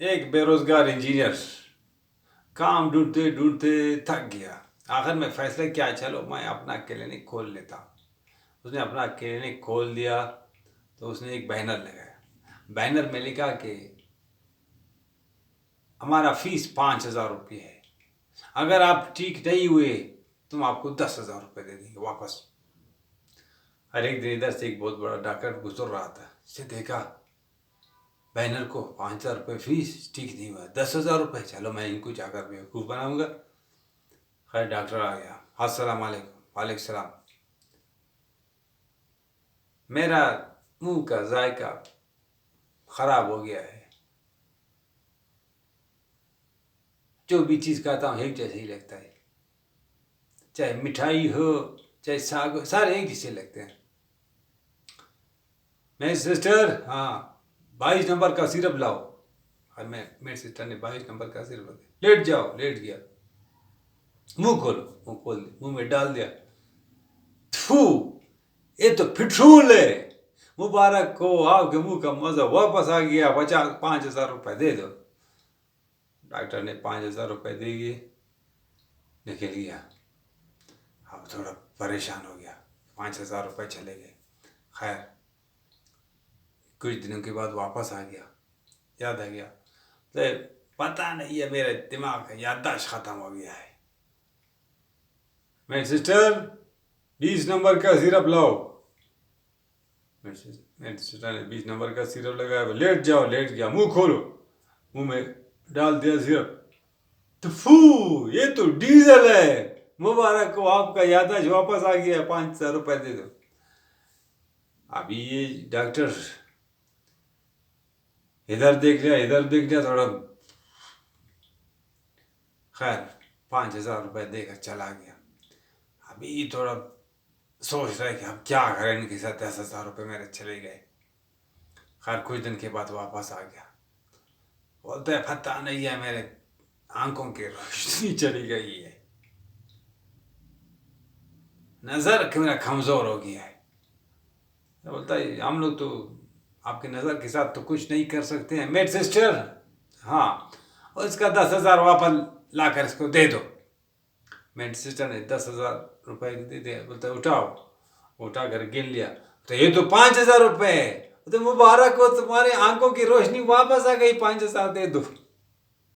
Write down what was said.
एक बेरोजगार इंजीनियर। काम ढूंढते ढूंढते थक गया। आखिर में फैसला किया, चलो मैं अपना क्लिनिक खोल लेता। उसने अपना क्लिनिक खोल दिया तो उसने एक बैनर लगाया। बैनर में लिखा कि हमारा फ़ीस पाँच हज़ार रुपये है। अगर आप ठीक नहीं हुए तो हम आपको दस हज़ार रुपये दे देंगे वापस। हर एक दिन इधर से एक बहुत बड़ा डॉक्टर गुजर रहा था। से देखा बैनर को पाँच हज़ार रुपये फ़ीस, ठीक नहीं हुआ। दस हज़ार रुपये, चलो मैं इनको जाकर बेवकूफ़ बनाऊँगा। खैर, डॉक्टर आ गया। अस्सलाम वालेकुम। वालेकुम सलाम। मेरा मुँह का जायका खराब हो गया है। जो भी चीज़ खाता हूँ, एक जैसे ही लगता है। चाहे मिठाई हो, चाहे साग हो, सारे एक जैसे लगते हैं। मेरी सिस्टर हाँ। बाईस नंबर का सिरप लाओ। और मैं, मेरी सिस्टर ने बाईस नंबर का सिरप लेट जाओ, लेट गया। मुँह खोलो, मुँह खोल दिया मुँह में डाल दिया। थू ये तो फिटूल है। मुबारक को आपके मुँह का मज़ा वापस आ गया। पचास पाँच हज़ार रुपये दे दो। डॉक्टर ने पाँच हज़ार रुपये दे दिए। निकल गया। अब थोड़ा परेशान हो गया। पाँच हज़ार रुपये चले गए। खैर। कुछ दिनों के बाद वापस आ गया। याद आ गया। तो पता नहीं है मेरे दिमाग याददाश्त खत्म हो गया है। मेरी सिस्टर बीस नंबर का सिरप लाओ। मेरी सिस्टर ने बीस नंबर का सिरप लगाया लेट जाओ, लेट गया, मुँह खोलो। मुँह में डाल दिया सिरप तो फू, ये तो डीजल है। मुबारक को आपका याददाश्त वापस आ गया, पाँच हज़ार रुपये दे दो। अभी ये डॉक्टर इधर देख लिया, इधर देख लिया, थोड़ा खैर, पाँच हज़ार रुपये देकर चला गया। अभी थोड़ा सोच रहा है कि अब क्या करें, इनके साथ दस हज़ार रुपये मेरे चले गए। खैर, कुछ दिन के बाद वापस आ गया। बोलते हैं पता नहीं है मेरे, आँखों की रोशनी चली गई है। नज़र मेरा कमज़ोर हो गया है। बोलता है, हम लोग तो आपकी नज़र के साथ तो कुछ नहीं कर सकते हैं। मेड सिस्टर हाँ और इसका दस हज़ार वापस ला कर इसको दे दो। मेड सिस्टर ने दस हज़ार रुपये दे दिया। बोलते उठाओ। उठा कर गिन लिया। तो ये तो पाँच हज़ार रुपये है। तो मुबारक हो, तुम्हारे आँखों की रोशनी वापस आ गई। पाँच हज़ार दे दो।